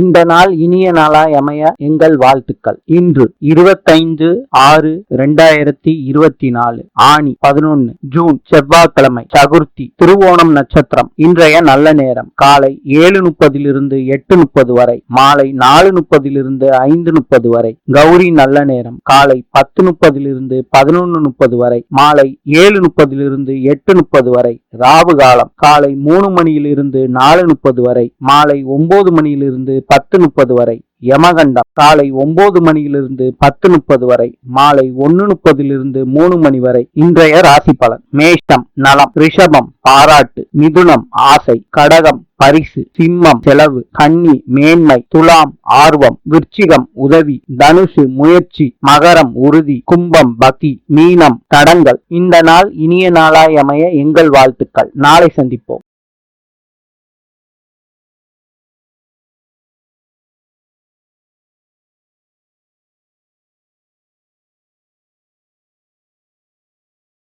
இந்த நாள் இனிய நாளாய் அமைய எங்கள் வாழ்த்துக்கள். இன்று இருபத்தைந்து ஆறு இரண்டாயிரத்தி இருபத்தி நாலு ஆணி பதினொன்னு ஜூன் செவ்வாய்க்கிழமை சதுர்த்தி திருவோணம் நட்சத்திரம் இன்றைய நல்ல நேரம். காலை ஏழு முப்பதிலிருந்து எட்டு முப்பது வரை மாலை நாலு முப்பதிலிருந்து ஐந்து முப்பது வரை கௌரி நல்ல நேரம். காலை பத்து முப்பதிலிருந்து பதினொன்னு முப்பது வரை மாலை ஏழு முப்பதிலிருந்து எட்டு முப்பது வரை ராவு காலம் காலை மூணு மணியிலிருந்து நாலு முப்பது வரை மாலை ஒன்பது மணியிலிருந்து பத்து முப்பது வரை. யமகண்டம் காலை ஒன்பது மணியிலிருந்து பத்து முப்பது வரை. மாலை ஒன்னு முப்பதிலிருந்து மூணு மணி வரை. இன்றைய ராசி பலன். மேஷம் நலம் ரிஷபம் பாராட்டு மிதுனம் ஆசை கடகம் பரிசு சிம்மம் செலவு கன்னி மேன்மை துலாம் ஆர்வம் விருச்சிகம் உதவி தனுசு முயற்சி மகரம் உறுதி கும்பம் பக்தி மீனம் தடங்கள் இந்த நாள் இனிய நாளாய் அமைய எங்கள் வாழ்த்துக்கள். நாளை சந்திப்போம்.